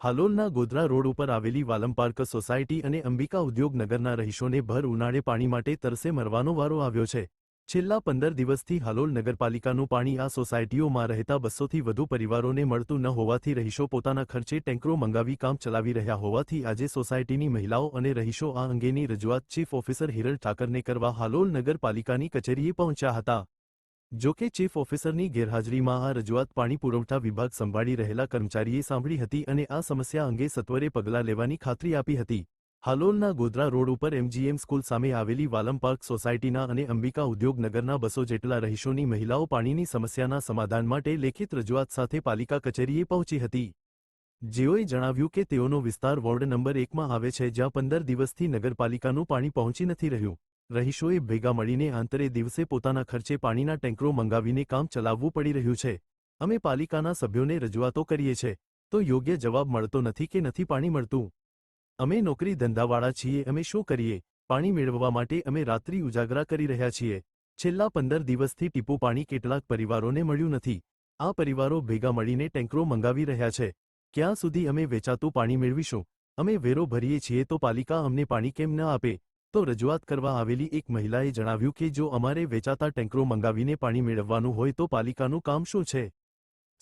હાલોલના Godhra road ઉપર આવેલી વાલમ park society અને અંબિકા ઉદ્યોગ નગરના રહીશોને ભર ઉનાળે પાણી માટે તરસે મરવાનો વારો આવ્યો છે. છેલ્લા પંદર દિવસથી હાલોલ નગરપાલિકાનું પાણી આ સોસાયટીઓમાં રહેતા બસોથી વધુ પરિવારોને મળતું ન હોવાથી રહીશો પોતાના ખર્ચે ટેન્કરો મંગાવી કામ ચલાવી રહ્યા હોવાથી આજે સોસાયટીની મહિલાઓ અને રહીશો આ અંગેની રજૂઆત ચીફ ઓફિસર હિરલ ઠાકરને કરવા હાલોલ નગરપાલિકાની કચેરીએ પહોંચ્યા હતા. જો કે ચીફ ઓફિસરની ગેરહાજરીમાં આ રજૂઆત પાણી પુરવઠા વિભાગ સંભાળી રહેલા કર્મચારીએ સાંભળી હતી અને આ સમસ્યા અંગે સત્વરે પગલાં લેવાની ખાતરી આપી હતી. હાલોલના ગોધરા રોડ ઉપર એમજીએમ સ્કૂલ સામે આવેલી વાલમ પાર્ક સોસાયટીના અને અંબિકા ઉદ્યોગ નગરના બસો જેટલા રહીશોની મહિલાઓ પાણીની સમસ્યાના સમાધાન માટે લેખિત રજૂઆત સાથે પાલિકા કચેરીએ પહોંચી હતી. જેઓએ જણાવ્યું કે તેઓનો વિસ્તાર વોર્ડ નંબર એકમાં આવે છે જ્યાં પંદર દિવસથી નગરપાલિકાનું પાણી પહોંચી નથી રહ્યું. રહીશોએ ભેગા મળીને આંતરે દિવસે પોતાના ખર્ચે પાણીના ટેન્કરો મંગાવીને કામ ચલાવવું પડી રહ્યું છે. અમે પાલિકાના સભ્યોને રજૂઆતો કરીએ છે, તો યોગ્ય જવાબ મળતો નથી કે નથી પાણી મળતું. અમે નોકરી ધંધાવાળા છીએ, અમે શું કરીએ? પાણી મેળવવા માટે અમે રાત્રિ ઉજાગરા કરી રહ્યા છીએ. છેલ્લા પંદર દિવસથી ટીપું પાણી કેટલાક પરિવારોને મળ્યું નથી. આ પરિવારો ભેગા મળીને ટેન્કરો મંગાવી રહ્યા છે. ક્યાં સુધી અમે વેચાતું પાણી મેળવીશું? અમે વેરો ભરીએ છીએ તો પાલિકા અમને પાણી કેમ ન આપે? તો રજૂઆત કરવા આવેલી એક મહિલાએ જણાવ્યું કે જો અમારે વેચાતા ટેન્કરો મંગાવીને પાણી મેળવવાનું હોય તો પાલિકાનું કામ શું છે?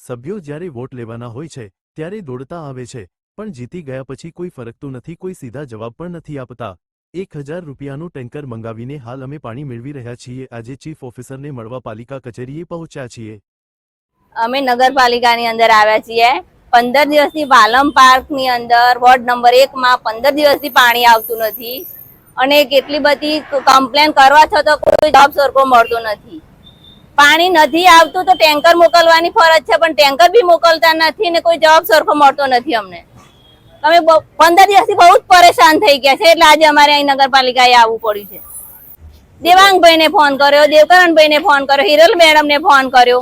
સભ્યો જ્યારે વોટ લેવાના હોય છે, ત્યારે દોડતા આવે છે, પણ જીતી ગયા પછી કોઈ ફરકતું નથી, કોઈ સીધા જવાબ પણ નથી આપતા. એક હજાર રૂપિયાનું ટેન્કર મંગાવીને હાલ અમે પાણી મેળવી રહ્યા છીએ, આજે ચીફ ઓફિસરને મળવા પાલિકા કચેરીએ પહોંચ્યા છીએ. અમે નગરપાલિકાની અંદર આવ્યા છીએ. પંદર દિવસથી વાલમ પાર્કની અંદર વોર્ડ નંબર એકમાં પંદર દિવસથી પાણી આવતું નથી. અને કેટલી બધી કમ્પ્લેન કરવા છતાં કોઈ જવાબ સરખો મળતો નથી. પાણી નથી આવતું તો ટેન્કર મોકલવાની ફરજ છે, પણ ટેન્કર બી મોકલતા નથી ને કોઈ જવાબ સરખો મળતો નથી અમને. અમે પંદર દિવસથી બહુ જ પરેશાન થઈ ગયા છે, એટલે આજે અમારે અહીં નગરપાલિકાએ આવવું પડ્યું છે. દેવાંગભાઈને ફોન કર્યો, દેવકરણભાઈને ફોન કર્યો, હિરલ મેડમને ફોન કર્યો,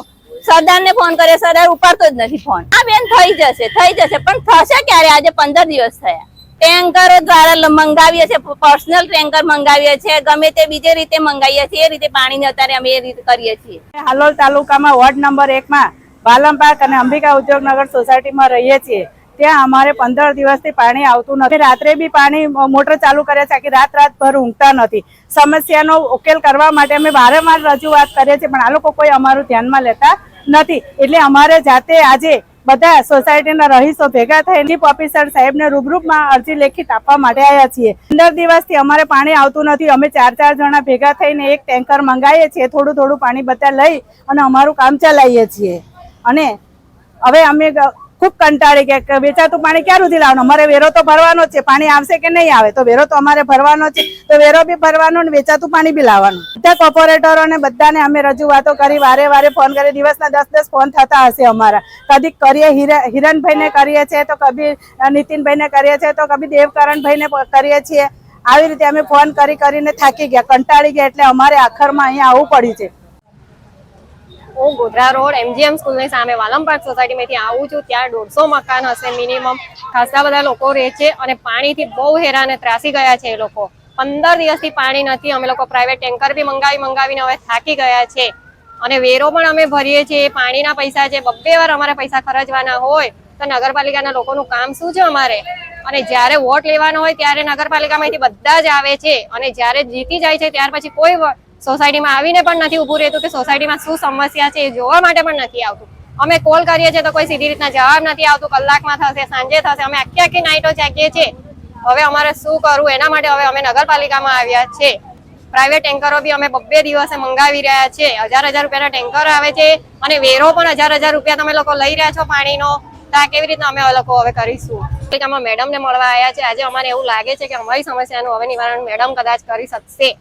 સરદારને ફોન કર્યો, સરદાર ઉપાડતો જ નથી ફોન. આ બેન થઈ જશે થઈ જશે, પણ થશે ક્યારે? આજે પંદર દિવસ થયા. ટેન્કરો દ્વારા મંગાવીએ છીએ પર્સનલ ટેન્કર મંગાવીએ છીએ, ગમે તે બીજે રીતે મંગાવીએ છીએ, એ રીતે પાણીની અત્યારે અમે એ રીતે કરીએ છીએ. હાલોલ તાલુકામાં વોર્ડ નંબર એકમાં વાલમ પાર્ક અને અંબિકા ઉદ્યોગનગર સોસાયટીમાં રહીએ છીએ. ત્યાં અમારે પંદર દિવસથી પાણી આવતું નથી. રાત્રે બી પાણી મોટર ચાલુ કર્યા છે કે રાત રાતભર ઊંઘતા નથી. સમસ્યાનો ઉકેલ કરવા માટે અમે વારંવાર રજૂઆત કરીએ છીએ, પણ આ લોકો કોઈ અમારું ધ્યાનમાં લેતા નથી. એટલે અમારે જાતે આજે બધા સોસાયટીના રહીશો ભેગા થઈ ચીફ ઓફિસર સાહેબને રૂબરૂપમાં અરજી લેખિત આપવા માટે આવ્યા છીએ. પંદર દિવસથી અમારે પાણી આવતું નથી. અમે ચાર ચાર જણા ભેગા થઈને એક ટેન્કર મંગાવીએ છીએ. થોડું થોડું પાણી બધા લઈ અને અમારું કામ ચલાવીએ છીએ. અને હવે અમે ખૂબ કંટાળી કે વેચાતું પાણી ક્યાં સુધી લાવવાનું? અમારે વેરો તો ભરવાનો છે. પાણી આવશે કે નહીં આવે? તો વેરો તો અમારે ભરવાનો છે. તો વેરો બી ભરવાનો ને વેચાતું પાણી બી લાવવાનું. બધા કોર્પોરેટરોને બધાને અમે રજૂઆતો કરી, વારે વારે ફોન કરી. દિવસના દસ દસ ફોન થતા હશે અમારા. કદી કરીએ હિરા- હિરણભાઈને કરીએ છીએ તો કભી નીતિનભાઈને કરીએ છીએ તો કભી દેવકરણભાઈને કરીએ છીએ. આવી રીતે અમે ફોન કરી, કરીને થાકી ગયા, કંટાળી ગયા એટલે અમારે આખરમાં અહીંયા આવવું પડ્યું છે. હું ગોધરા રોડ એમજીએમ સ્કૂલની સામે વાલમ સોસાયટીમાંથી આવું છું. ત્યાં દોઢસો મકાન હશે મિનિમમ ખાસા બધા લોકો રહે છે અને પાણીથી બહુ હેરાન ત્રાસી ગયા છે એ લોકો. પંદર દિવસથી પાણી નથી. અમે લોકો પ્રાઇવેટ ટેન્કર બી મંગાવી, મંગાવીને હવે થાકી ગયા છે. અને વેરો પણ અમે ભરીએ છીએ. પાણીના પૈસા છે. બબ્બે વાર અમારે પૈસા ખર્ચવાના હોય તો નગરપાલિકાના લોકોનું કામ શું છે અમારે? અને જ્યારે વોટ લેવાનો હોય ત્યારે નગરપાલિકામાંથી બધા જ આવે છે. અને જ્યારે જીતી જાય છે, ત્યાર પછી કોઈ સોસાયટીમાં આવીને પણ નથી ઊભું રહેતું કે સોસાયટીમાં શું સમસ્યા છે એ જોવા માટે પણ નથી આવતું. અમે કોલ કરીએ છીએ તો કોઈ સીધી રીતના જવાબ નથી આવતું, કલાકમાં થશે, સાંજે થશે, અમે આખી આખી નાઇટો જાગીએ છીએ. હવે અમારે શું કરવું? એના માટે હવે અમે નગરપાલિકામાં આવ્યા છે. પ્રાઇવેટ ટેન્કરો બી અમે બબ્બે દિવસે મંગાવી રહ્યા છે. હજાર હજાર રૂપિયાના ટેન્કર આવે છે અને વેરો પણ હજાર હજાર રૂપિયા તમે લોકો લઈ રહ્યા છો પાણીનો. તો આ કેવી રીતના અમે લોકો હવે કરીશું? મેડમને મળવા આવ્યા છે. આજે અમારે એવું લાગે છે કે અમારી સમસ્યાનું હવે નિવારણ મેડમ કદાચ કરી શકશે.